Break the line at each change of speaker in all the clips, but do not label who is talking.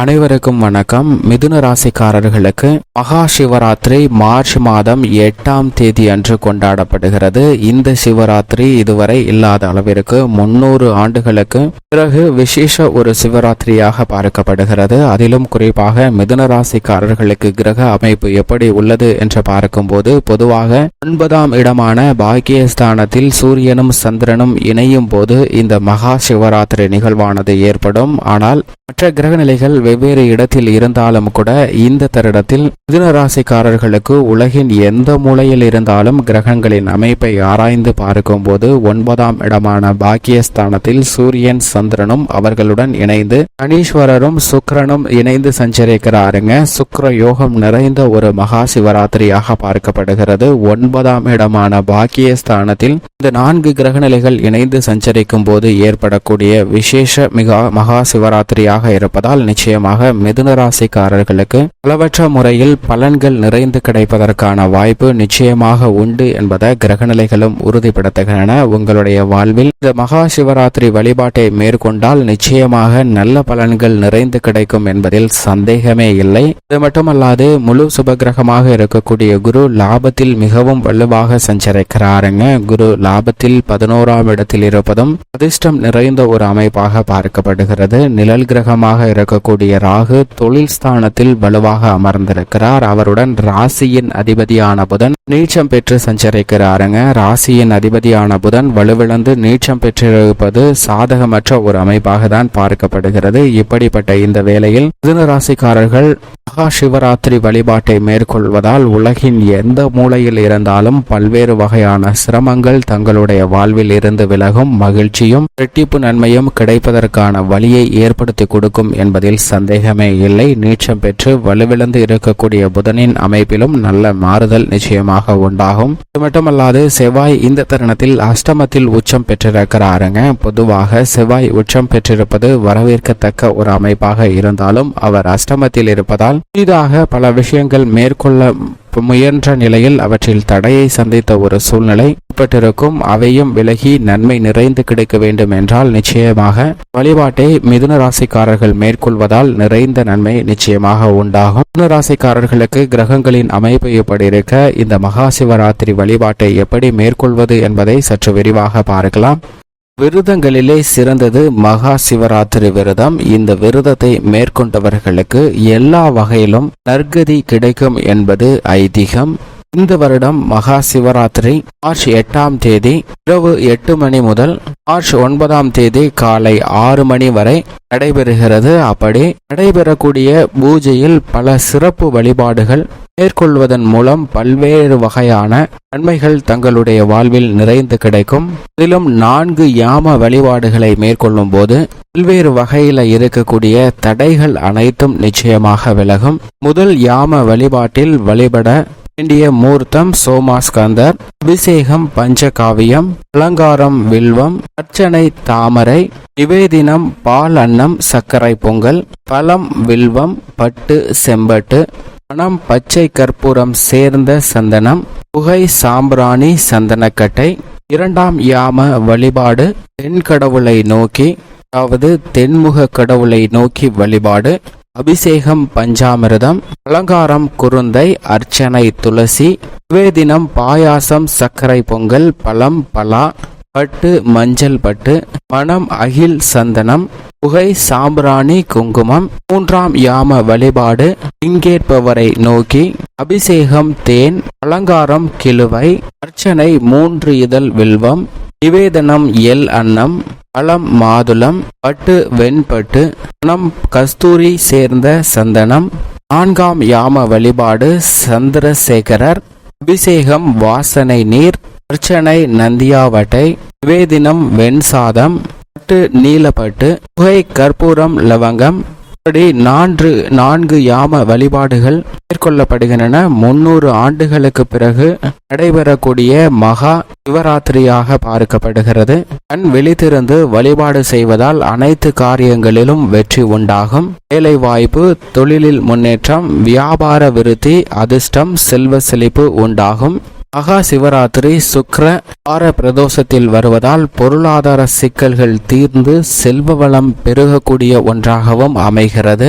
அனைவருக்கும் வணக்கம். மிதுன ராசிக்காரர்களுக்கு மகா சிவராத்திரி மார்ச் மாதம் எட்டாம் தேதி அன்று கொண்டாடப்படுகிறது. இந்த சிவராத்திரி இதுவரை இல்லாத அளவிற்கு முன்னூறு ஆண்டுகளுக்கு பிறகு விசேஷ ஒரு சிவராத்திரியாக பார்க்கப்படுகிறது. அதிலும் குறிப்பாக மிதுன ராசிக்காரர்களுக்கு கிரக அமைப்பு எப்படி உள்ளது என்று பார்க்கும்போது பொதுவாக ஒன்பதாம் இடமான பாக்கியஸ்தானத்தில் சூரியனும் சந்திரனும் இணையும் போது இந்த மகா சிவராத்திரி நிகழ்வானது ஏற்படும். ஆனால் மற்ற கிரக நிலைகள் வெவ்வேறு இடத்தில் இருந்தாலும் கூட இந்த தருடத்தில் மிதுன ராசிக்காரர்களுக்கு உலகின் எந்த மூலையில் இருந்தாலும் கிரகங்களின் அமைப்பை ஆராய்ந்து பார்க்கும்போது ஒன்பதாம் இடமான பாக்கியஸ்தானத்தில் சூரியன் சந்திரனும் அவர்களுடன் இணைந்து கணீஸ்வரரும் சுக்கரனும் இணைந்து சஞ்சரிக்கிறாருங்க. சுக்கர யோகம் நிறைந்த ஒரு மகா சிவராத்திரியாக பார்க்கப்படுகிறது. ஒன்பதாம் இடமான பாக்கியஸ்தானத்தில் இந்த நான்கு கிரகநிலைகள் இணைந்து சஞ்சரிக்கும் போது ஏற்படக்கூடிய விசேஷ மிக மகா சிவராத்திரியாக இருப்பதால் நிச்சயம் நிச்சயமாக மிதுன ராசிக்காரர்களுக்கு பலவற்ற முறையில் பலன்கள் நிறைந்து கிடைப்பதற்கான வாய்ப்பு நிச்சயமாக உண்டு என்பதை கிரகநிலைகளும் உறுதிப்படுத்துகின்றன. உங்களுடைய வாழ்வில் இந்த மகா சிவராத்திரி வழிபாட்டை மேற்கொண்டால் நிச்சயமாக நல்ல பலன்கள் நிறைந்து கிடைக்கும் என்பதில் சந்தேகமே இல்லை. இது மட்டுமல்லாது முழு சுபகிரகமாக இருக்கக்கூடிய குரு லாபத்தில் மிகவும் வலுவாக சஞ்சரிக்கிறாருங்க. குரு லாபத்தில் பதினோராம் இடத்தில் இருப்பதும் அதிர்ஷ்டம் நிறைந்த ஒரு அமைப்பாக பார்க்கப்படுகிறது. நிழல் கிரகமாக இருக்கக்கூடிய ராகு தொழில் ஸ்தானத்தில் வலுவாக அமர்ந்திருக்கிறார். அவருடன் ராசியின் அதிபதியான புதன் நீச்சம் பெற்று சஞ்சரிக்கிறாருங்க. ராசியின் அதிபதியான புதன் வலுவிழந்து நீச்சம் பெற்றிருப்பது சாதகமற்ற ஒரு அமைப்பாக தான் பார்க்கப்படுகிறது. இப்படிப்பட்ட இந்த வேளையில் மிதுன ராசிக்காரர்கள் மகா சிவராத்திரி வழிபாட்டை மேற்கொள்வதால் உலகின் எந்த மூலையில் இருந்தாலும் பல்வேறு வகையான சிரமங்கள் தங்களுடைய வாழ்வில் இருந்து விலகும் மகிழ்ச்சியும் இரட்டிப்பு நன்மையும் கிடைப்பதற்கான வழியை ஏற்படுத்தி கொடுக்கும் என்பதில் சந்தேகமே இல்லை. நீச்சம் பெற்று வலுவிழந்து இருக்கக்கூடிய புதனின் அமைப்பிலும் நல்ல மாறுதல் நிச்சயமாக உண்டாகும். இது மட்டுமல்லாது செவ்வாய் இந்த தருணத்தில் அஷ்டமத்தில் உச்சம் பெற்றிருக்கிறாருங்க. பொதுவாக செவ்வாய் உச்சம் பெற்றிருப்பது வரவேற்கத்தக்க ஒரு அமைப்பாக இருந்தாலும் அவர் அஷ்டமத்தில் இருப்பதால் புதிதாக பல விஷயங்கள் மேற்கொள்ள முயன்ற நிலையில் அவற்றில் தடையை சந்தித்த ஒரு சூழ்நிலை ஏற்பட்டிருக்கும். அவையும் விலகி நன்மை நிறைந்து கிடைக்க வேண்டும் என்றால் நிச்சயமாக வழிபாட்டை மிதுன ராசிக்காரர்கள் மேற்கொள்வதால் நிறைந்த நன்மை நிச்சயமாக உண்டாகும். மிதுன ராசிக்காரர்களுக்கு கிரகங்களின் அமைப்பு எப்படி இருக்க? இந்த மகா சிவராத்திரி வழிபாட்டை எப்படி மேற்கொள்வது என்பதை சற்று விரிவாக பார்க்கலாம். விரதங்களிலே சிறந்தது மகா சிவராத்திரி விரதம். இந்த விரதத்தை மேற்கொண்டவர்களுக்கு எல்லா வகையிலும் நற்கதி கிடைக்கும் என்பது ஐதீகம். இந்த வருடம் மகா சிவராத்திரி மார்ச் எட்டாம் தேதி இரவு எட்டு மணி முதல் மார்ச் ஒன்பதாம் தேதி காலை ஆறு மணி வரை நடைபெறுகிறது. அப்படி நடைபெறக்கூடிய பூஜையில் பல சிறப்பு வழிபாடுகள் மேற்கொள்வதன் மூலம் பல்வேறு வகையான நன்மைகள் தங்களுடைய வாழ்வில் நிறைந்து கிடைக்கும். அதிலும் நான்கு யாம வழிபாடுகளை மேற்கொள்ளும் போது பல்வேறு வகையில இருக்கக்கூடிய தடைகள் அனைத்தும் நிச்சயமாக விலகும். முதல் யாம வழிபாட்டில் வழிபட வேண்டிய மூர்த்தம் சோமாஸ்கந்தர் அபிஷேகம் பஞ்சகாவியம் அலங்காரம் வில்வம் அர்ச்சனை தாமரை நிவேதினம் பால் அன்னம் சர்க்கரை பொங்கல் பழம் வில்வம் பட்டு செம்பட்டு பணம் பச்சை கற்பூரம் சேர்ந்த சந்தனம் புகை சாம்பிராணி சந்தனக்கட்டை இரண்டாம் யாம வழிபாடு தென்கடவுளை நோக்கி அதாவது தென்முக கடவுளை நோக்கி வழிபாடு அபிஷேகம் பஞ்சாமிரதம் அலங்காரம் குருந்தை அர்ச்சனை துளசி நிவேதினம் பாயாசம் சர்க்கரை பொங்கல் பழம் பலா பட்டு மஞ்சள் பட்டு மணம் அகில் சந்தனம் புகை சாம்பிராணி குங்குமம் மூன்றாம் யாம வழிபாடு இங்கேற்பவரை நோக்கி அபிஷேகம் தேன் அலங்காரம் கிழுவை அர்ச்சனை மூன்று இதழ் வில்வம் நிவேதனம் எல் அன்னம் பழம் மாதுளம் பட்டு வெண்பட்டு பணம் கஸ்தூரி சேர்ந்த சந்தனம் நான்காம் யாம வழிபாடு சந்திரசேகரர் அபிஷேகம் வாசனை நீர் அர்ச்சனை நந்தியாவட்டை நிவேதினம் வெண்சாதம் பட்டு நீலப்பட்டு புகை கற்பூரம் லவங்கம் இப்படி நான்கு நான்கு யாம வழிபாடுகள் மேற்கொள்ளப்படுகின்றன. முன்னூறு ஆண்டுகளுக்கு பிறகு நடைபெறக்கூடிய மகா சிவராத்திரியாக பார்க்கப்படுகிறது. கண் விழித்திருந்து வழிபாடு செய்வதால் அனைத்து காரியங்களிலும் வெற்றி உண்டாகும். வேலை வாய்ப்பு தொழிலில் முன்னேற்றம் வியாபார விருத்தி அதிர்ஷ்டம் செல்வ செழிப்பு உண்டாகும். மகா சிவராத்திரி சுக்ர வார பிரதோஷத்தில் வருவதால் பொருளாதார சிக்கல்கள் தீர்ந்து செல்வ வளம் பெருகக்கூடிய ஒன்றாகவும் அமைகிறது.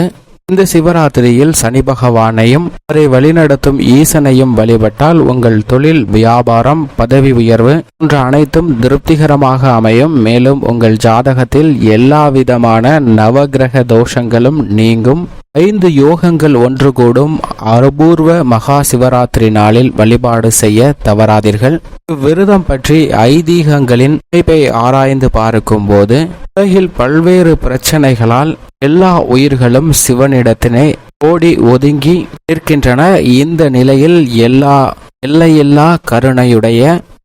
இந்த சிவராத்திரியில் சனி பகவானையும் அவரை வழிநடத்தும் ஈசனையும் வழிபட்டால் உங்கள் தொழில் வியாபாரம் பதவி உயர்வு போன்ற அனைத்தும் திருப்திகரமாக அமையும். மேலும் உங்கள் ஜாதகத்தில் எல்லா விதமான நவகிரக தோஷங்களும் நீங்கும். ஐந்து யோகங்கள் ஒன்று கூடும். அபூர்வ மகா சிவராத்திரி நாளில் வழிபாடு செய்ய தவறாதீர்கள். இவ்விரதம் பற்றி ஐதீகங்களின் அமைப்பை ஆராய்ந்து பார்க்கும் போது உலகில் பல்வேறு பிரச்சனைகளால் எல்லா உயிர்களும் சிவனிடத்தினை ஓடி ஒதுங்கி நிற்கின்றன. இந்த நிலையில் எல்லா எல்லையில்லா கருணையுடைய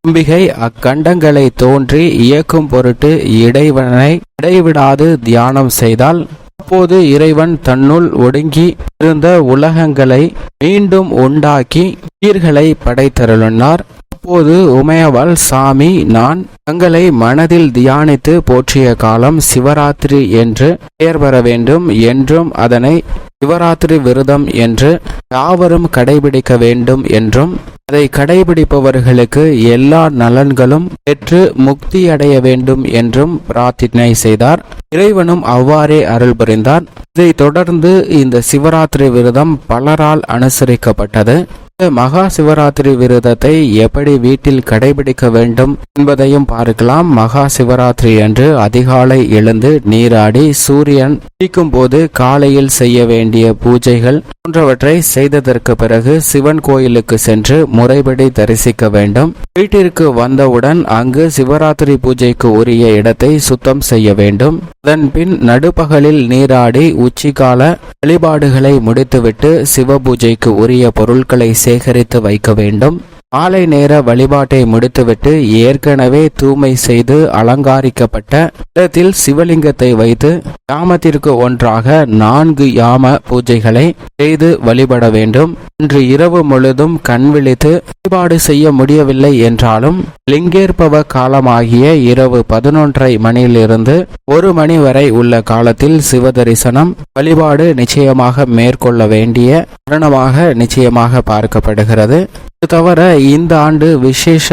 அம்பிகை அக்கண்டங்களை தோன்றி இயக்கும் பொருட்டு இடைவனை இடைவிடாது தியானம் செய்தால் அப்போது இறைவன் தன்னுள் ஒடுங்கி இருந்த உலகங்களை மீண்டும் உண்டாக்கி உயிர்களை படைத்தருளினார். அப்போது உமையவள் சாமி நான் தங்களை மனதில் தியானித்து போற்றிய காலம் சிவராத்திரி என்று பெயர் பெற வேண்டும் என்றும் அதனை சிவராத்திரி விரதம் என்று யாவரும் கடைபிடிக்க வேண்டும் என்றும் அதை கடைபிடிப்பவர்களுக்கு எல்லா நலன்களும் பெற்று முக்தி அடைய வேண்டும் என்றும் பிரார்த்தனை செய்தார். இறைவனும் அவ்வாறே அருள் புரிந்தார். இதைத் தொடர்ந்து இந்த சிவராத்திரி விரதம் பலரால் அனுசரிக்கப்பட்டது. இந்த மகா சிவராத்திரி விரதத்தை எப்படி வீட்டில் கடைபிடிக்க வேண்டும் என்பதையும் பார்க்கலாம். மகா சிவராத்திரி அன்று அதிகாலை எழுந்து நீராடி சூரியன் உதிக்கும் போது காலையில் செய்ய வேண்டிய பூஜைகள் போன்றவற்றை செய்ததற்கு பிறகு சிவன் கோயிலுக்கு சென்று முறைப்படி தரிசிக்க வேண்டும். வீட்டிற்கு வந்தவுடன் அங்கு சிவராத்திரி பூஜைக்கு உரிய இடத்தை சுத்தம் செய்ய வேண்டும். அதன்பின் நடுப்பகலில் நீராடி உச்சிகால வழிபாடுகளை முடித்துவிட்டு சிவ பூஜைக்கு உரிய பொருட்களை சேகரித்து வைக்க வேண்டும். மாலை நேர வழிபாட்டை முடித்துவிட்டு ஏற்கனவே தூய்மை செய்து அலங்காரிக்கப்பட்ட இடத்தில் சிவலிங்கத்தை வைத்து யாமத்திற்கு ஒன்றாக நான்கு யாம பூஜைகளை செய்து வழிபட வேண்டும். இன்று இரவு முழுதும் கண் விழித்து வழிபாடு செய்ய முடியவில்லை என்றாலும் லிங்கேற்பவ காலமாகிய இரவு பதினொன்றரை மணியிலிருந்து ஒரு மணி வரை உள்ள காலத்தில் சிவதரிசனம் வழிபாடு நிச்சயமாக மேற்கொள்ள வேண்டிய தருணமாக நிச்சயமாக பார்க்கப்படுகிறது. இது தவிர இந்த ஆண்டு விசேஷ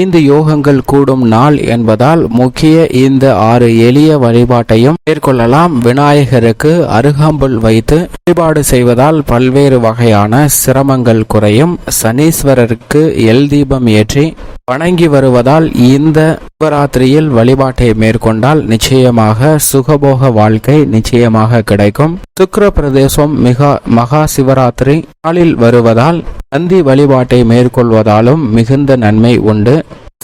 ஐந்து யோகங்கள் கூடும் நாள் என்பதால் முக்கிய இந்த ஆறு எளிய வழிபாட்டையும் மேற்கொள்ளலாம். விநாயகருக்கு அருகாம்புல் வைத்து வழிபாடு செய்வதால் பல்வேறு வகையான சிரமங்கள் குறையும். சனீஸ்வரருக்கு எல் தீபம் ஏற்றி வணங்கி வருவதால் இந்த சிவராத்திரியில் வழிபாட்டை மேற்கொண்டால் நிச்சயமாக சுகபோக வாழ்க்கை நிச்சயமாக கிடைக்கும். சுக்கிர பிரதேசம் மிக மகா சிவராத்திரி நாளில் வருவதால் நந்தி வழிபாட்டை மேற்கொள்வதாலும் மிகுந்த நன்மை உண்டு.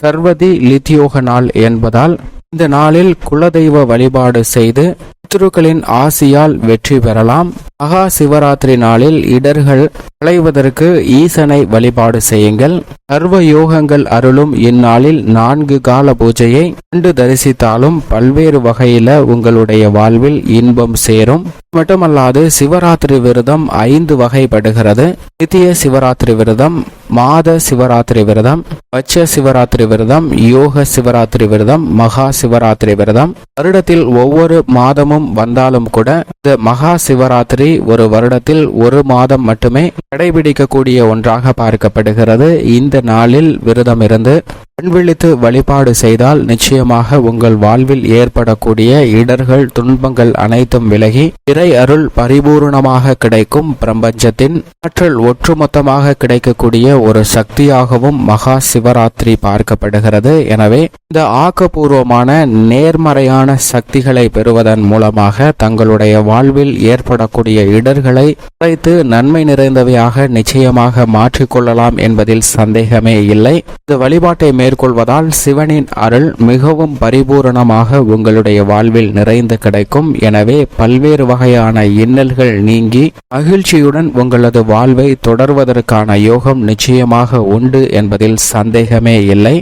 சர்வதி லித்தியோக நாள் என்பதால் இந்த நாளில் குலதெய்வ வழிபாடு செய்து பித்ருக்களின் ஆசியால் வெற்றி பெறலாம். மகா சிவராத்திரி நாளில் இடர்கள் களைவதற்கு ஈசனை வழிபாடு செய்யுங்கள். சர்வ யோகங்கள் அருளும் இந்நாளில் நான்கு கால பூஜையை கண்டு தரிசித்தாலும் பல்வேறு வகையில உங்களுடைய வாழ்வில் இன்பம் சேரும். மட்டுமல்லாது சிவராத்திரி விரதம் ஐந்து வகைப்படுகிறது. நித்திய சிவராத்திரி விரதம் மாத சிவராத்திரி விரதம் பட்ச சிவராத்திரி விரதம் யோக சிவராத்திரி விரதம் மகா சிவராத்திரி விரதம். வருடத்தில் ஒவ்வொரு மாதமும் வந்தாலும் கூட இந்த மகா சிவராத்திரி ஒரு வருடத்தில் ஒரு மாதம் மட்டுமே கடைபிடிக்கக்கூடிய ஒன்றாக பார்க்கப்படுகிறது. இந்த நாளில் விரதம் இருந்து கண்விழித்து வழிபாடு செய்தால் நிச்சயமாக உங்கள் வாழ்வில் ஏற்படக்கூடிய இடர்கள் துன்பங்கள் அனைத்தும் விலகி இறை அருள் பரிபூர்ணமாக கிடைக்கும் பிரபஞ்சத்தின் ஆற்றல் ஒட்டுமொத்தமாக கிடைக்கக்கூடிய ஒரு சக்தியாகவும் மகா சிவராத்திரி பார்க்கப்படுகிறது. எனவே இந்த ஆக்கப்பூர்வமான நேர்மறையான சக்திகளை பெறுவதன் மூலமாக தங்களுடைய வாழ்வில் ஏற்படக்கூடிய இடர்களை குறைத்து நன்மை நிறைந்தவையாக நிச்சயமாக மாற்றிக்கொள்ளலாம் என்பதில் சந்தேகமே இல்லை. இந்த வழிபாட்டை மேற்கொள்வதால் சிவனின் அருள் மிகவும் பரிபூரணமாக உங்களுடைய வாழ்வில் நிறைந்து கிடைக்கும். எனவே பல்வேறு வகையான இன்னல்கள் நீங்கி மகிழ்ச்சியுடன் உங்களது வாழ்வை தொடர்வதற்கான யோகம் நிச்சயம் நிச்சயமாக உண்டு என்பதில் சந்தேகமே இல்லை.